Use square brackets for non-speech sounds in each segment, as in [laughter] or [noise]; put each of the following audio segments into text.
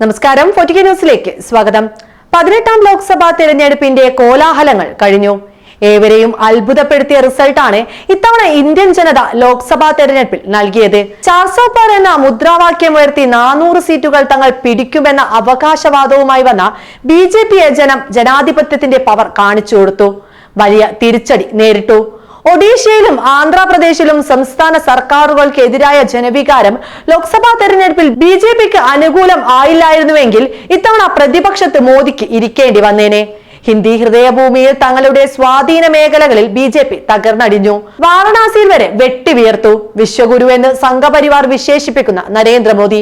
നമസ്കാരം. ഫോർട്ടിക്ക ന്യൂസിലേക്ക് സ്വാഗതം. പതിനെട്ടാം ലോക്സഭാ തെരഞ്ഞെടുപ്പിന്റെ കോലാഹലങ്ങൾ കഴിഞ്ഞു. ഏവരെയും അത്ഭുതപ്പെടുത്തിയ റിസൾട്ടാണ് ഇത്തവണ ഇന്ത്യൻ ജനത ലോക്സഭാ തെരഞ്ഞെടുപ്പിൽ നൽകിയത്. ചാർസോപ്പാർ എന്ന മുദ്രാവാക്യം ഉയർത്തി നാനൂറ് സീറ്റുകൾ തങ്ങൾ പിടിക്കുമെന്ന അവകാശവാദവുമായി വന്ന ബി ജെ പി ജനം ജനാധിപത്യത്തിന്റെ പവർ കാണിച്ചു കൊടുത്തു. വലിയ തിരിച്ചടി നേരിട്ടു. ഒഡീഷയിലും ആന്ധ്രാപ്രദേശിലും സംസ്ഥാന സർക്കാരുകൾക്കെതിരായ ജനവികാരം ലോക്സഭാ തെരഞ്ഞെടുപ്പിൽ ബി ജെ പിക്ക് അനുകൂലം ആയില്ലായിരുന്നുവെങ്കിൽ ഇത്തവണ പ്രതിപക്ഷത്ത് മോദിക്ക് ഇരിക്കേണ്ടി വന്നേനെ. ഹിന്ദി ഹൃദയഭൂമിയിൽ തങ്ങളുടെ സ്വാധീന മേഖലകളിൽ ബി ജെ പി തകർന്നടിഞ്ഞു. വാരണാസിയിൽ വരെ വെട്ടിവിയർത്തു വിശ്വഗുരു എന്ന് സംഘപരിവാർ വിശേഷിപ്പിക്കുന്ന നരേന്ദ്രമോദി.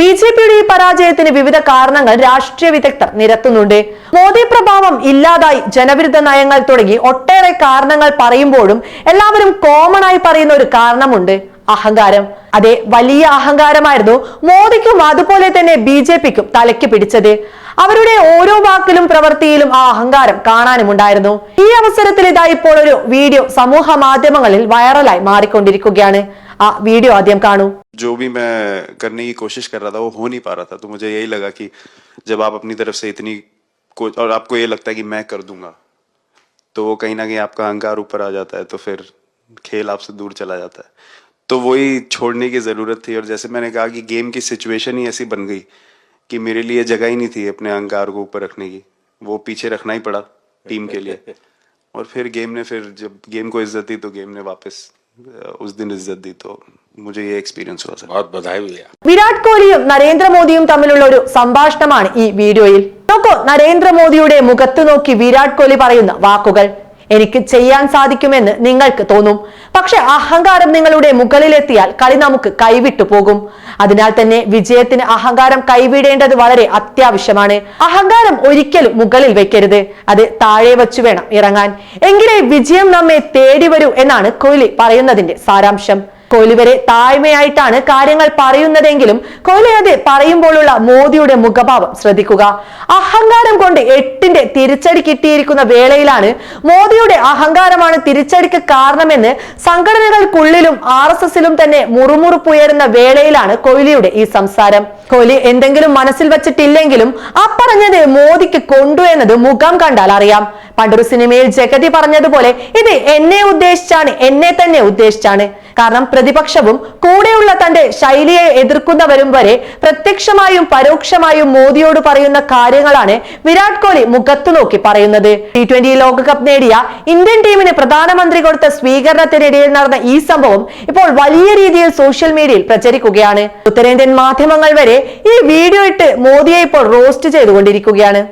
ബി ജെ പിയുടെ ഈ പരാജയത്തിന് വിവിധ കാരണങ്ങൾ രാഷ്ട്രീയ വിദഗ്ധർ നിരത്തുന്നുണ്ട്. മോദി പ്രഭാവം ഇല്ലാതായി ജനവിരുദ്ധ നയങ്ങൾ തുടങ്ങി ഒട്ടേറെ കാരണങ്ങൾ പറയുമ്പോഴും എല്ലാവരും കോമൺ ആയി പറയുന്ന ഒരു കാരണമുണ്ട് അഹങ്കാരം. അതെ വലിയ അഹങ്കാരമായിരുന്നു മോദിക്കും അതുപോലെ തന്നെ ബി ജെ പിക്കും തലയ്ക്ക് പിടിച്ചത്. അവരുടെ ഓരോ വാക്കിലും പ്രവൃത്തിയിലും ആ അഹങ്കാരം കാണാനുമുണ്ടായിരുന്നു. ഈ അവസരത്തിൽ ഇതാ ഇപ്പോൾ ഒരു വീഡിയോ സമൂഹ മാധ്യമങ്ങളിൽ വൈറലായി മാറിക്കൊണ്ടിരിക്കുകയാണ്. ആ വീഡിയോ ആദ്യം കാണൂ जो भी मैं करने की कोशिश कर रहा था वो हो नहीं पा रहा था तो मुझे यही लगा कि जब आप अपनी तरफ से इतनी को और आपको ये लगता है कि मैं कर दूंगा तो वो कहीं ना कहीं आपका अहंकार ऊपर आ जाता है तो फिर खेल आपसे दूर चला जाता है तो वही छोड़ने की ज़रूरत थी और जैसे मैंने कहा कि गेम की सिचुएशन ही ऐसी बन गई कि मेरे लिए जगह ही नहीं थी अपने अहंकार को ऊपर रखने की वो पीछे रखना ही पड़ा टीम के लिए [laughs] और फिर गेम ने फिर जब गेम को इज्जत दी तो गेम ने वापस अ, उस दिन इज्जत दी तो मुझे ये एक्सपीरियंस हुआ सर बहुत बधाई भैया വിരാട് കോഹ്ലിയും നരേന്ദ്രമോദിയും തമ്മിലുള്ള ഒരു സംഭാഷണമാണ് ഈ വീഡിയോയിൽ നോക്കൂ നരേന്ദ്രമോദിയുടെ മുഖത്ത് നോക്കി വിരാട് കോഹ്ലി പറയുന്ന വാക്കുകൾ എനിക്ക് ചെയ്യാൻ സാധിക്കുമെന്ന് നിങ്ങൾക്ക് തോന്നും. പക്ഷെ അഹങ്കാരം നിങ്ങളുടെ മുകളിലെത്തിയാൽ കളി നമുക്ക് കൈവിട്ടു പോകും. അതിനാൽ തന്നെ വിജയത്തിന് അഹങ്കാരം കൈവിടേണ്ടത് വളരെ അത്യാവശ്യമാണ്. അഹങ്കാരം ഒരിക്കലും മുകളിൽ വെക്കരുത്. അത് താഴെ വെച്ചു വേണം ഇറങ്ങാൻ. എങ്കിലേ വിജയം നമ്മെ തേടി വരൂ എന്നാണ് കോഹ്ലി പറയുന്നതിന്റെ സാരാംശം. കോഹ്ലി വരെ താഴ്മയായിട്ടാണ് കാര്യങ്ങൾ പറയുന്നതെങ്കിലും കോഹ്ലി അത് പറയുമ്പോഴുള്ള മോദിയുടെ മുഖഭാവം ശ്രദ്ധിക്കുക. അഹങ്കാരം കൊണ്ട് എട്ടിന്റെ തിരിച്ചടി കിട്ടിയിരിക്കുന്ന വേളയിലാണ് മോദിയുടെ അഹങ്കാരമാണ് തിരിച്ചടിക്ക് കാരണമെന്ന് സംഘടനകൾക്കുള്ളിലും ആർ എസ് എസിലും തന്നെ മുറുമുറുപ്പുയരുന്ന വേളയിലാണ് കോഹ്ലിയുടെ ഈ സംസാരം. കോഹ്ലി എന്തെങ്കിലും മനസ്സിൽ വച്ചിട്ടില്ലെങ്കിലും ആ പറഞ്ഞത് മോദിക്ക് കൊണ്ടു എന്നത് മുഖം കണ്ടാൽ അറിയാം. പണ്ടൊരു സിനിമയിൽ ജഗതി പറഞ്ഞതുപോലെ ഇത് എന്നെ ഉദ്ദേശിച്ചാണ് എന്നെ തന്നെ ഉദ്ദേശിച്ചാണ്. കാരണം പ്രതിപക്ഷവും കൂടെയുള്ള തന്റെ ശൈലിയെ എതിർക്കുന്നവരും വരെ പ്രത്യക്ഷമായും പരോക്ഷമായും മോദിയോട് പറയുന്ന കാര്യങ്ങളാണ് വിരാട് കോഹ്ലി മുഖത്തു നോക്കി പറയുന്നത്. ടി ട്വന്റി ലോകകപ്പ് നേടിയ ഇന്ത്യൻ ടീമിന് പ്രധാനമന്ത്രി കൊടുത്ത സ്വീകരണത്തിനിടയിൽ നടന്ന ഈ സംഭവം ഇപ്പോൾ വലിയ രീതിയിൽ സോഷ്യൽ മീഡിയയിൽ പ്രചരിക്കുകയാണ്. ഉത്തരേന്ത്യൻ മാധ്യമങ്ങൾ വരെ ഈ വീഡിയോ ഇട്ട് മോദിയെ ഇപ്പോൾ റോസ്റ്റ് ചെയ്തുകൊണ്ടിരിക്കുകയാണ്.